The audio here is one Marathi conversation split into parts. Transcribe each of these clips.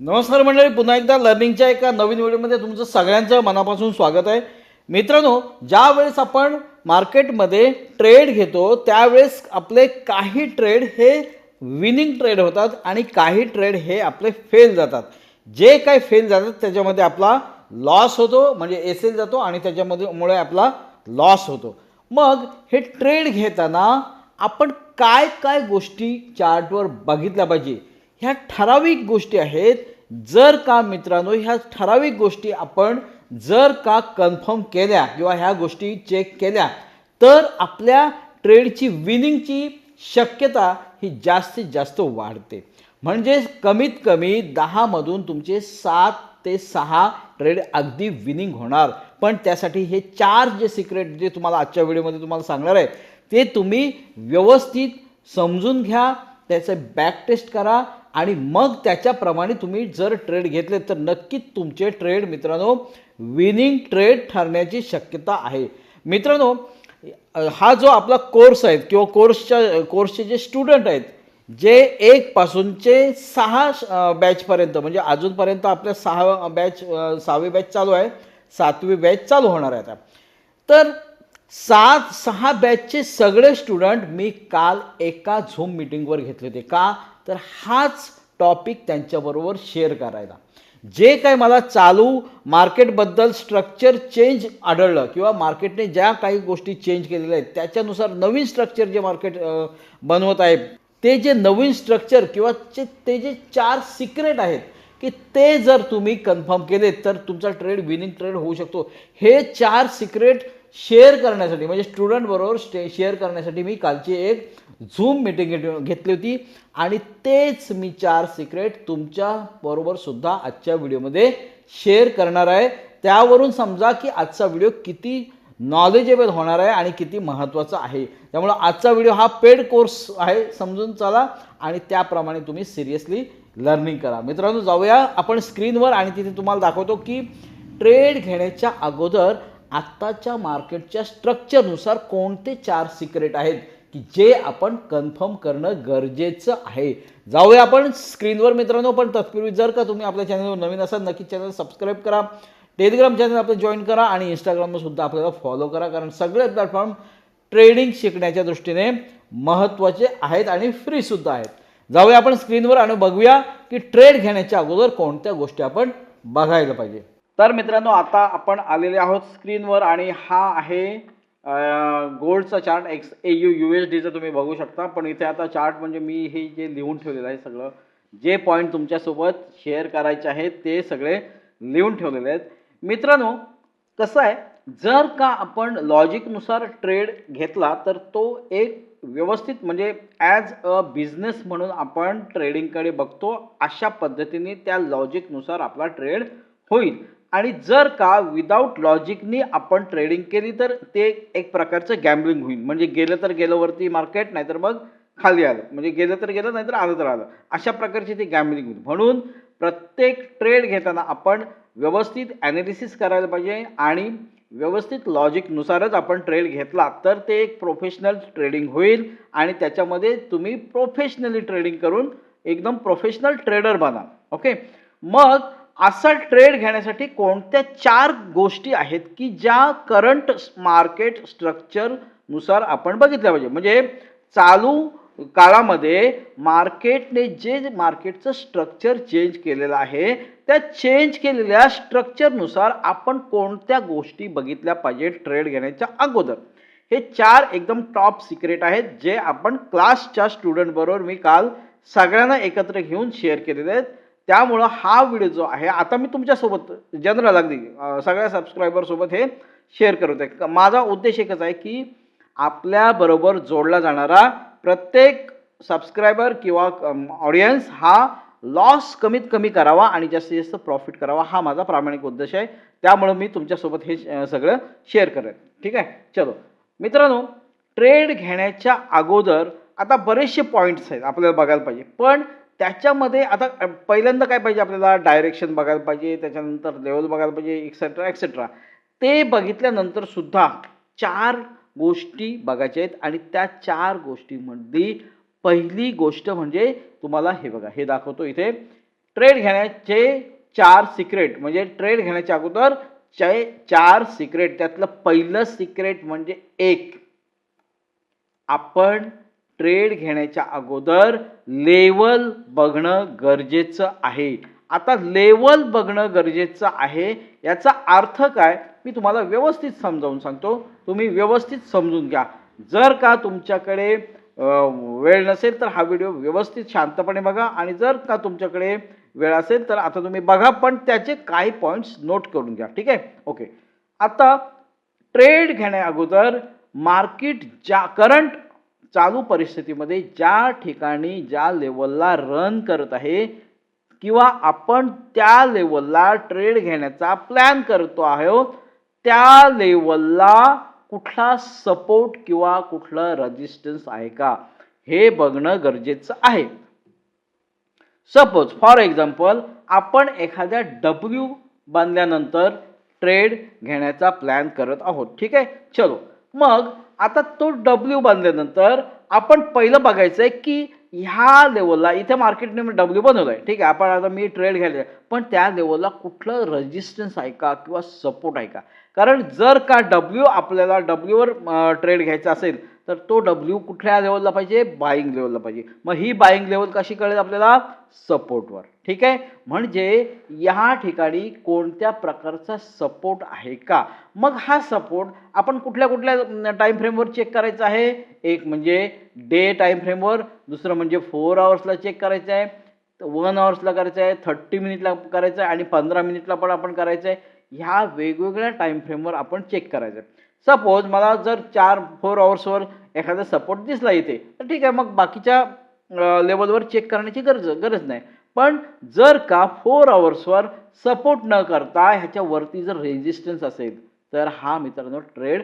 नमस्कार मंडळी पुन्हा एकदा लर्निंगच्या एका नवीन व्हिडिओमध्ये तुमचं सगळ्यांचं मनापासून स्वागत आहे. मित्रांनो ज्यावेळेस आपण मार्केटमध्ये ट्रेड घेतो त्यावेळेस आपले काही ट्रेड हे विनिंग ट्रेड होतात आणि काही ट्रेड हे आपले फेल जातात. जे काही फेल जातात त्याच्यामध्ये आपला लॉस होतो म्हणजे एस एल जातो आणि त्याच्यामध्ये मुळे आपला लॉस होतो. मग हे ट्रेड घेताना आपण काय काय गोष्टी चार्टवर बघितल्या पाहिजे? ह्या ठराविक गोष्टी आहेत. जर का मित्रांनो ह्या ठराविक गोष्टी आपण जर का कन्फर्म केल्या किंवा ह्या गोष्टी चेक केल्या तर आपल्या ट्रेडची विनिंगची शक्यता ही जास्तीत जास्त वाढते. म्हणजे कमीत कमी दहामधून तुमचे सात ते सहा ट्रेड अगदी विनिंग होणार. पण त्यासाठी हे चार जे सिक्रेट जे तुम्हाला आजच्या व्हिडिओमध्ये तुम्हाला सांगणार आहे ते तुम्ही व्यवस्थित समजून घ्या त्याचं बॅक टेस्ट करा आणि मग त्याच्याप्रमाणे तुम्ही जर ट्रेड घेतले तर नक्कीच तुमचे ट्रेड मित्रांनो विनिंग ट्रेड ठरण्याची शक्यता आहे. मित्रांनो हा जो आपला कोर्स आहे किंवा कोर्सच्या कोर्सचे जे स्टुडंट आहेत जे एक पासूनचे सहा बॅचपर्यंत म्हणजे अजूनपर्यंत आपल्या सहा बॅच सहावी बॅच चालू आहे सातवी बॅच चालू होणार आहे आता. तर सात सहा बॅचचे सगळे स्टुडंट मी काल एका झूम मिटिंगवर घेतले होते. का? तर हाच टॉपिक त्यांच्याबरोबर शेअर करायला. जे काही मला चालू मार्केटबद्दल स्ट्रक्चर चेंज आढळलं किंवा मार्केटने ज्या काही गोष्टी चेंज केलेल्या आहेत त्याच्यानुसार नवीन स्ट्रक्चर जे मार्केट बनवत आहे ते जे नवीन स्ट्रक्चर किंवा जे ते जे चार सिक्रेट आहेत की ते जर तुम्ही कन्फर्म केले तर तुमचा ट्रेड विनिंग ट्रेड होऊ शकतो. हे चार सिक्रेट शेअर करण्यासाठी म्हणजे स्टुडंटबरोबर स्टे शेअर करण्यासाठी मी कालची एक झूम मिटिंग घेतली होती. आणि तेच मी चार सिक्रेट तुमच्या बरोबर सुद्धा आजच्या व्हिडिओमध्ये शेअर करणार आहे. त्यावरून समजा की आजचा व्हिडिओ किती नॉलेजेबल होणार आहे आणि किती महत्त्वाचा आहे. त्यामुळं आजचा व्हिडिओ हा पेड कोर्स आहे समजून चला आणि त्याप्रमाणे तुम्ही सिरियसली लर्निंग करा. मित्रांनो जाऊया आपण स्क्रीनवर आणि तिथे तुम्हाला दाखवतो की ट्रेड घेण्याच्या अगोदर आत्ताच्या मार्केटच्या स्ट्रक्चरनुसार कोणते चार सिक्रेट आहेत की जे आपण कन्फर्म करणं गरजेचं आहे. जाऊया आपण स्क्रीनवर मित्रांनो पण तत्पूर्वी जर का तुम्ही आपल्या चॅनलवर नवीन असाल नक्की चॅनल सबस्क्राईब करा. टेलिग्राम चॅनल आपलं जॉईन करा आणि इंस्टाग्रामवर सुद्धा आपल्याला फॉलो करा. कारण सगळे प्लॅटफॉर्म ट्रेडिंग शिकण्याच्या दृष्टीने महत्त्वाचे आहेत आणि फ्रीसुद्धा आहेत. जाऊया आपण स्क्रीनवर आणि बघूया की ट्रेड घेण्याच्या अगोदर कोणत्या गोष्टी आपण बघायला पाहिजे. तर मित्रांनो आता आपण आलेले आहोत स्क्रीनवर आणि हा आहे गोल्डचा chart X A U U S डीचं तुम्ही बघू शकता. पण इथे आता चार्ट म्हणजे मी हे जे लिहून ठेवलेलं आहे सगळं जे पॉईंट तुमच्यासोबत शेअर करायचे आहेत ते सगळे लिहून ठेवलेले आहेत. मित्रांनो कसं आहे जर का आपण लॉजिकनुसार ट्रेड घेतला तर तो एक व्यवस्थित म्हणजे ॲज अ बिझनेस म्हणून आपण ट्रेडिंगकडे बघतो अशा पद्धतीने त्या लॉजिकनुसार आपला ट्रेड होईल. आणि जर का विदाऊट लॉजिकनी आपण ट्रेडिंग केली तर ते एक प्रकारचं गॅम्बलिंग होईल. म्हणजे गेलं तर गेलं वरती मार्केट नाहीतर मग खाली आलं. म्हणजे गेलं तर गेलं नाहीतर आलं तर आलं. अशा प्रकारची ती गॅम्बलिंग होईल. म्हणून प्रत्येक ट्रेड घेताना आपण व्यवस्थित ॲनालिसिस करायला पाहिजे आणि व्यवस्थित लॉजिकनुसारच आपण ट्रेड घेतला तर ते एक प्रोफेशनल ट्रेडिंग होईल आणि त्याच्यामध्ये तुम्ही प्रोफेशनली ट्रेडिंग करून एकदम प्रोफेशनल ट्रेडर बना. ओके मग असा ट्रेड घेण्यासाठी कोणत्या चार गोष्टी आहेत की ज्या करंट मार्केट स्ट्रक्चरनुसार आपण बघितल्या पाहिजे? म्हणजे चालू काळामध्ये मार्केटने जे मार्केटचं स्ट्रक्चर चेंज केलेलं आहे त्या चेंज केलेल्या स्ट्रक्चरनुसार आपण कोणत्या गोष्टी बघितल्या पाहिजे ट्रेड घेण्याच्या अगोदर? हे चार एकदम टॉप सिक्रेट आहेत जे आपण क्लासच्या स्टुडंटबरोबर मी काल सगळ्यांना एकत्र घेऊन शेअर केलेले आहेत. त्यामुळं हा व्हिडिओ जो आहे आता मी तुमच्यासोबत जनरल अगदी सगळ्या सबस्क्रायबरसोबत हे शेअर करत आहे. माझा उद्देश एकच आहे की आपल्याबरोबर जोडला जाणारा प्रत्येक सबस्क्रायबर किंवा ऑडियन्स हा लॉस कमीत कमी करावा आणि जास्तीत जास्त प्रॉफिट करावा हा माझा प्रामाणिक उद्देश आहे. त्यामुळं मी तुमच्यासोबत हे सगळं शेअर करेन. ठीक आहे? चलो. मित्रांनो ट्रेड घेण्याच्या अगोदर आता बरेचसे पॉईंट्स आहेत आपल्याला बघायला पाहिजे. पण त्याच्यामध्ये आता पहिल्यांदा काय पाहिजे आपल्याला? डायरेक्शन बघायला पाहिजे त्याच्यानंतर लेवल बघायला पाहिजे एक्सेट्रा एक्सेट्रा ते बघितल्यानंतर सुद्धा चार गोष्टी बघायच्या आहेत आणि त्या चार गोष्टीमध्ये पहिली गोष्ट म्हणजे तुम्हाला हे बघा हे दाखवतो इथे. ट्रेड घेण्याचे चार सिक्रेट म्हणजे ट्रेड घेण्याच्या अगोदर चे चार सिक्रेट त्यातलं पहिलं सिक्रेट म्हणजे एक. आपण ट्रेड घेण्याच्या अगोदर लेवल बघणं गरजेचं आहे. आता लेवल बघणं गरजेचं आहे याचा अर्थ काय? मी तुम्हाला व्यवस्थित समजावून सांगतो. तुम्ही व्यवस्थित समजून घ्या. जर का तुमच्याकडे वेळ नसेल तर हा व्हिडिओ व्यवस्थित शांतपणे बघा. आणि जर का तुमच्याकडे वेळ असेल तर आता तुम्ही बघा पण त्याचे काही पॉईंट्स नोट करून घ्या. ठीक आहे? ओके आता ट्रेड घेण्या अगोदर मार्केट ज्या करंट चालू परिस्थितीमध्ये ज्या ठिकाणी ज्या लेवलला रन करत आहे किंवा आपण त्या लेवलला ट्रेड घेण्याचा प्लॅन करतो आहोत त्या लेवलला कुठला सपोर्ट किंवा कुठला रेजिस्टन्स आहे का हे बघणं गरजेचं आहे. सपोज फॉर एक्झाम्पल आपण एखाद्या डब्ल्यू बांधल्यानंतर ट्रेड घेण्याचा प्लॅन करत आहोत. ठीक आहे? चलो. मग आता तो डब्ल्यू बांधल्यानंतर आपण पहिलं बघायचं आहे की ह्या लेवलला इथे मार्केटने डब्ल्यू बनवलं आहे ठीक आहे आपण आता मी ट्रेड घ्यायला आहे. पण त्या लेवलला कुठलं रेजिस्टन्स आहे का किंवा सपोर्ट आहे का कारण जर का डब्ल्यू आपल्याला डब्ल्यूवर ट्रेड घ्यायचा असेल तर तो डब्ल्यू कुठल्या लेवलला पाहिजे? बाईंग लेवलला पाहिजे. मग ही बाईंग लेवल कशी कळेल आपल्याला? सपोर्टवर ठीक आहे? म्हणजे या ठिकाणी कोणत्या प्रकारचा सपोर्ट आहे का? मग हा सपोर्ट आपण कुठल्या कुठल्या टाईम फ्रेमवर चेक करायचा आहे? एक म्हणजे डे टाईम फ्रेमवर दुसरं म्हणजे फोर आवर्सला चेक करायचं आहे वन आवर्सला करायचं आहे थर्टी मिनिटला करायचं आहे आणि पंधरा मिनिटला पण आपण करायचं आहे. ह्या वेगवेगळ्या टाईम फ्रेमवर आपण चेक करायचं आहे. सपोज मला जर चार फोर आवर्सवर एखादा सपोर्ट दिसला इथे तर ठीक आहे मग बाकीच्या लेवलवर चेक करण्याची गरज गरज नाही. पण जर का फोर आवर्सवर सपोर्ट न करता ह्याच्यावरती जर रेजिस्टन्स असेल तर हा मित्रांनो ट्रेड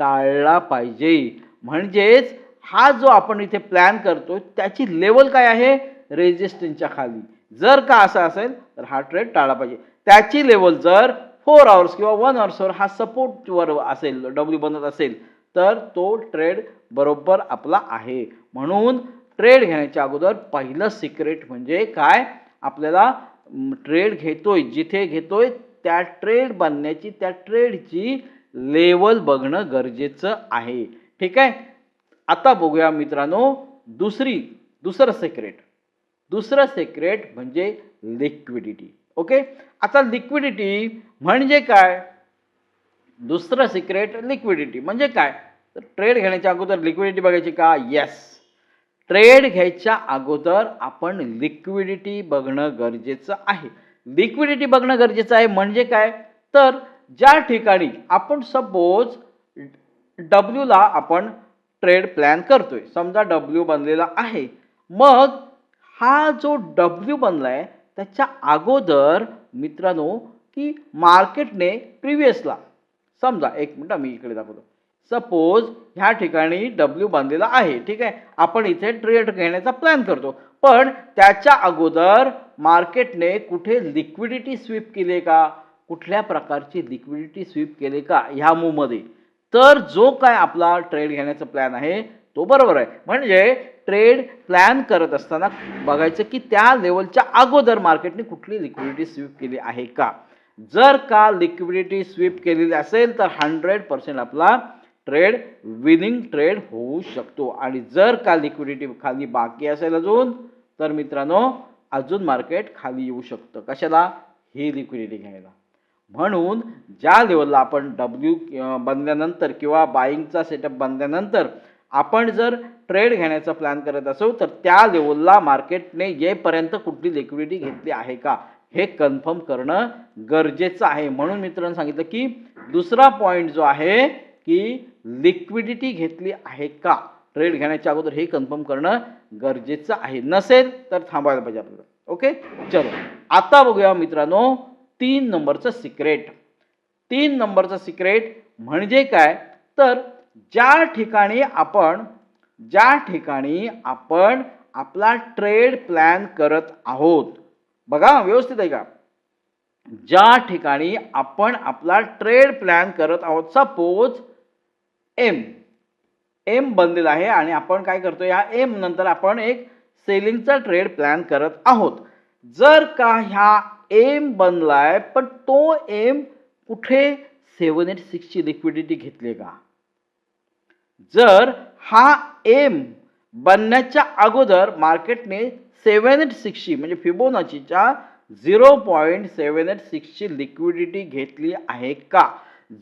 टाळला पाहिजे. म्हणजेच हा जो आपण इथे प्लॅन करतो त्याची लेवल काय आहे? रेजिस्टन्सच्या खाली. जर का असं असेल तर हा ट्रेड टाळला पाहिजे. त्याची लेवल जर फोर आवर्स किंवा वन आवर्सवर हा सपोर्टवर असेल डब्ल्यू बनत असेल तर तो ट्रेड बरोबर आपला आहे. म्हणून ट्रेड घेण्याच्या अगोदर पहिलं सिक्रेट म्हणजे काय? आपल्याला ट्रेड घेतोय जिथे घेतोय त्या ट्रेड बनण्याची त्या ट्रेडची लेवल बघणं गरजेचं आहे. ठीक आहे? आता बघूया मित्रांनो दुसरी दुसरं सिक्रेट दुसरं सिक्रेट म्हणजे लिक्विडिटी ओके? आता लिक्विडिटी म्हणजे काय? दुसरं सिक्रेट लिक्विडिटी म्हणजे काय? तर ट्रेड घेण्याच्या अगोदर लिक्विडिटी बघायची का? येस ट्रेड घ्यायच्या अगोदर आपण लिक्विडिटी बघणं गरजेचं आहे. लिक्विडिटी बघणं गरजेचं आहे म्हणजे काय? तर ज्या ठिकाणी आपण सपोज डब्ल्यूला आपण ट्रेड प्लॅन करतोय. समजा डब्ल्यू बनलेला आहे. मग हा जो डब्ल्यू बनला आहे त्याच्या अगोदर मित्रांनो की मार्केटने प्रिव्हियसला समजा एक मिनटं मी इकडे दाखवतो. सपोज ह्या ठिकाणी डब्ल्यू बांधलेला आहे ठीक आहे? आपण इथे ट्रेड घेण्याचा प्लॅन करतो. पण त्याच्या अगोदर मार्केटने कुठे लिक्विडिटी स्वीप केले का? कुठल्या प्रकारची लिक्विडिटी स्वीप केले का? ह्या मूवमध्ये तर जो काय आपला ट्रेड घेण्याचा प्लॅन आहे तो बरोबर आहे. म्हणजे ट्रेड प्लॅन करत असताना बघायचं की त्या लेवलच्या अगोदर मार्केटने कुठली लिक्विडिटी स्वीप केली आहे का? जर का लिक्विडिटी स्वीप केलेली असेल तर हंड्रेड पर्सेंट आपला ट्रेड विनिंग ट्रेड होऊ शकतो. आणि जर का लिक्विडिटी खाली बाकी असेल अजून तर मित्रांनो अजून मार्केट खाली येऊ शकतं. कशाला? ही लिक्विडिटी घ्यायला. म्हणून ज्या लेवलला आपण डब्ल्यू बनल्यानंतर किंवा बाईंगचा सेटअप बनल्यानंतर आपण जर ट्रेड घेण्याचा प्लॅन करत असू तर त्या लेवलला मार्केटने येपर्यंत कुठली लिक्विडिटी घेतली आहे का? हे कन्फर्म करणं गरजेचं आहे. म्हणून मित्रांनो सांगितलं की दुसरा पॉईंट जो आहे की लिक्विडिटी घेतली आहे का? ट्रेड घेण्याच्या अगोदर हे कन्फर्म करणं गरजेचं आहे. नसेल तर थांबायला पाहिजे आपल्याला. ओके? चलो. आता बघूया मित्रांनो तीन नंबरचं सिक्रेट. तीन नंबरचं सिक्रेट म्हणजे काय? तर ज्या ठिकाणी आपण ज्या ठिकाणी आपण आपला ट्रेड प्लॅन करत आहोत. बघा व्यवस्थित आहे का? ज्या ठिकाणी आपण आपला ट्रेड प्लॅन करत आहोत. सपोज एम एम बनलेला आहे आणि आपण काय करतो या एम नंतर आपण एक सेलिंगचा ट्रेड प्लॅन करत आहोत. जर का ह्या एम बनलाय पण तो एम कुठे सेवन एट सिक्सची लिक्विडिटी घेतली का? जर हा एम बनण्याच्या अगोदर मार्केटने सेवन एट सिक्सची म्हणजे फिबोनाचीच्या झिरो पॉईंट सेवन एट सिक्सची लिक्विडिटी घेतली आहे का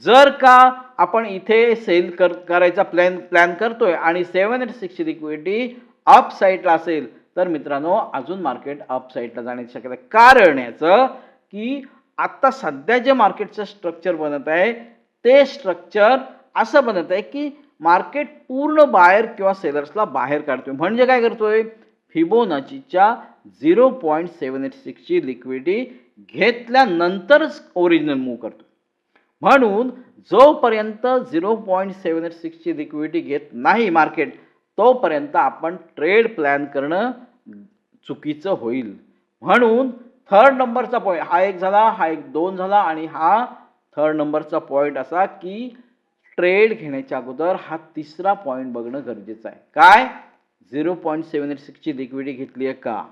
जर का आपण इथे सेल कर करायचा प्लॅन प्लॅन करतोय आणि सेवन एट सिक्सची लिक्विडिटी अप साईडला असेल तर मित्रांनो अजून मार्केट अप साईडला जाण्याची शक्यता आहे. कारण याचं की आत्ता सध्या जे मार्केटचं स्ट्रक्चर बनत आहे ते स्ट्रक्चर असं बनत आहे की मार्केट पूर्ण बाहेर किंवा सेलर्सला बाहेर काढतोय. म्हणजे काय करतोय? फिबोनाचीच्या झिरो पॉईंट सेवन एट सिक्सची लिक्विडिटी घेतल्यानंतरच ओरिजिनल मूव्ह करतो म्हणून जोपर्यंत झिरो पॉईंट सेवन एट सिक्सची लिक्विडिटी घेत नाही मार्केट तोपर्यंत आपण ट्रेड प्लॅन करणं चुकीचं होईल. म्हणून थर्ड नंबरचा पॉईंट हा एक झाला हा एक दोन झाला आणि हा थर्ड नंबरचा पॉईंट असा की ट्रेड घेण्याच्या अगोदर हा तिसरा पॉईंट बघणं गरजेचं आहे. काय? झिरो पॉईंट सेवन एट सिक्सची लिक्विडी घेतली आहे का?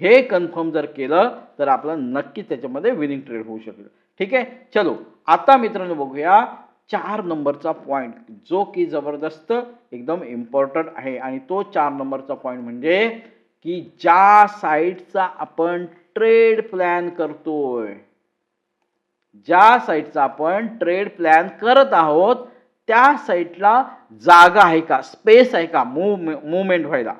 हे कन्फर्म जर केलं तर आपलं नक्की त्याच्यामध्ये विनिंग ट्रेड होऊ शकेल. ठीक आहे? चलो आता मित्रांनो बघूया चार नंबरचा पॉईंट जो की जबरदस्त एकदम इम्पॉर्टंट आहे. आणि तो चार नंबरचा पॉईंट म्हणजे की ज्या साईडचा आपण ट्रेड प्लॅन करतोय ज्या साईटचा आपण ट्रेड प्लॅन करत आहोत त्या साईटला जागा आहे का स्पेस आहे का मूव मुवमेंट व्हायला?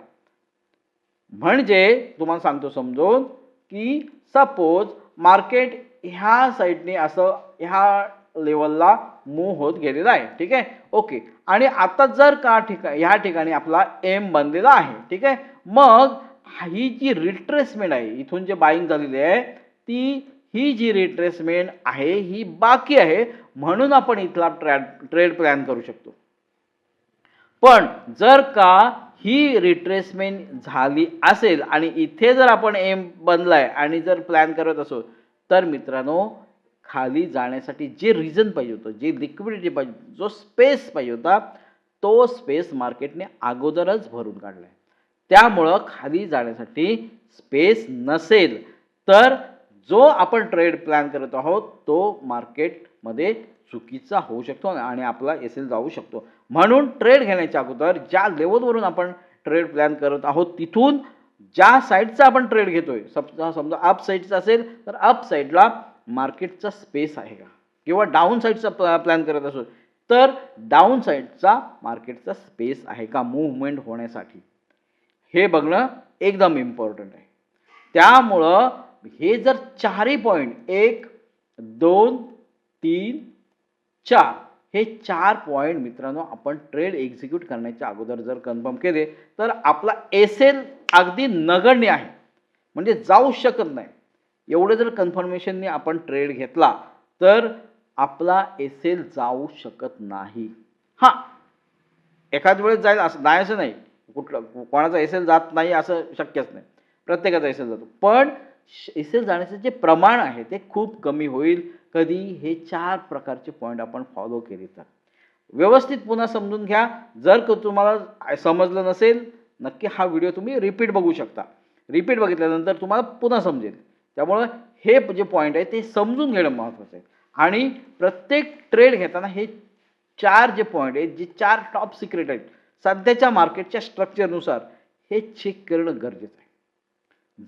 म्हणजे तुम्हाला सांगतो समजून की सपोज मार्केट ह्या साईडने असं ह्या लेवलला मूव होत गेलेला आहे ठीक आहे? ओके. आणि आता जर का ठिका ह्या ठिकाणी आपला एम बनलेला आहे ठीक आहे? मग ही जी रिट्रेसमेंट आहे इथून जे बाईंग झालेली आहे ती ही जी रिट्रेसमेंट आहे ही बाकी आहे म्हणून आपण इथला ट्रॅ ट्रेड प्लॅन करू शकतो. पण जर का ही रिट्रेसमेंट झाली असेल आणि इथे जर आपण एम बनलाय आणि जर प्लॅन करत असो तर मित्रांनो खाली जाण्यासाठी जे रिझन पाहिजे होतं जे लिक्विडिटी पाहिजे जो स्पेस पाहिजे होता तो स्पेस मार्केटने अगोदरच भरून काढलाय. त्यामुळं खाली जाण्यासाठी स्पेस नसेल तर जो आपण ट्रेड प्लॅन करत आहोत तो मार्केटमध्ये चुकीचा होऊ शकतो आणि आपला एस एल जाऊ शकतो. म्हणून ट्रेड घेण्याच्या अगोदर ज्या लेवलवरून आपण ट्रेड प्लॅन करत आहोत तिथून ज्या साईडचा आपण ट्रेड घेतोय समजा समजा अप साईडचा असेल तर अप साईडला मार्केटचा स्पेस आहे का? किंवा डाऊन साईडचा प्लॅन करत असो तर डाऊन साईडचा मार्केटचा स्पेस आहे का मूवमेंट होण्यासाठी? हे बघणं एकदम इम्पॉर्टंट आहे. त्यामुळं हे जर चारही पॉईंट एक दोन तीन चार हे चार पॉईंट मित्रांनो आपण ट्रेड एक्झिक्यूट करण्याच्या अगोदर जर कन्फर्म केले तर आपला एस एल अगदी नगण्य आहे. म्हणजे जाऊ शकत नाही. एवढं जर कन्फर्मेशनने आपण ट्रेड घेतला तर आपला एस एल जाऊ शकत नाही. हां. एखाद वेळेस जाईल असं नाही असं नाही. कुठलं कोणाचा एस एल जात नाही असं शक्यच नाही. प्रत्येकाचा एस एल जातो. पण एस एल जाण्याचं जे प्रमाण आहे ते खूप कमी होईल. कधी हे चार प्रकारचे पॉईंट आपण फॉलो केले तर. व्यवस्थित पुन्हा समजून घ्या. जर का तुम्हाला समजलं नसेल नक्की हा व्हिडिओ तुम्ही रिपीट बघू शकता. रिपीट बघितल्यानंतर तुम्हाला पुन्हा समजेल. त्यामुळं हे जे पॉईंट आहे ते समजून घेणं महत्त्वाचं आहे. आणि प्रत्येक ट्रेड घेताना हे चार जे पॉईंट आहेत जे चार टॉप सिक्रेट आहेत सध्याच्या मार्केटच्या स्ट्रक्चरनुसार हे चेक करणं गरजेचं आहे.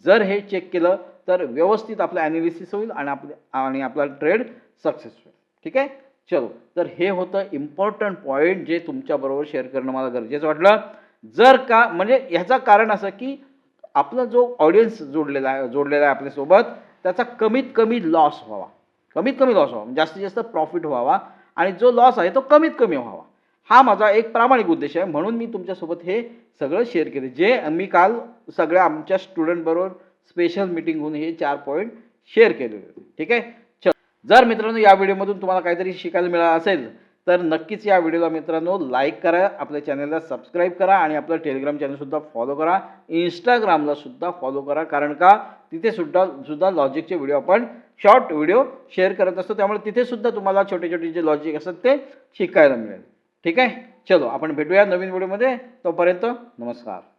जर हे चेक केलं तर व्यवस्थित आपलं ॲनालिसिस होईल आणि आपले आणि आपला ट्रेड सक्सेस होईल. ठीक आहे? चलो. तर हे होतं इम्पॉर्टंट पॉईंट जे तुमच्याबरोबर शेअर करणं मला गरजेचं वाटलं. जर का म्हणजे ह्याचं कारण असं की आपला जो ऑडियन्स जोडलेला आहे जोडलेला आहे आपल्यासोबत त्याचा कमीत कमी लॉस व्हावा. कमीत कमी लॉस व्हावा. जास्तीत जास्त प्रॉफिट व्हावा. आणि जो लॉस आहे तो कमीत कमी व्हावा. हा माझा एक प्रामाणिक उद्देश आहे. म्हणून मी तुमच्यासोबत हे सगळं शेअर केले. जे मी काल सगळ्या आमच्या स्टुडंटबरोबर स्पेशल मिटिंग होऊन हे चार पॉईंट शेअर केले होते. ठीक आहे? चल. जर मित्रांनो या व्हिडिओमधून तुम्हाला काहीतरी शिकायला मिळालं असेल तर नक्कीच या व्हिडिओला मित्रांनो लाईक करा आपल्या चॅनलला सबस्क्राईब करा आणि आपलं टेलिग्राम चॅनलसुद्धा फॉलो करा. इंस्टाग्रामला सुद्धा फॉलो करा कारण का? तिथे सुद्धा सुद्धा लॉजिकचे व्हिडिओ आपण शॉर्ट व्हिडिओ शेअर करत असतो. त्यामुळे तिथे सुद्धा तुम्हाला छोटे छोटे जे लॉजिक असतात ते शिकायला मिळेल. ठीक आहे? चलो आपण भेटूया नवीन व्हिडिओमध्ये तोपर्यंत नमस्कार.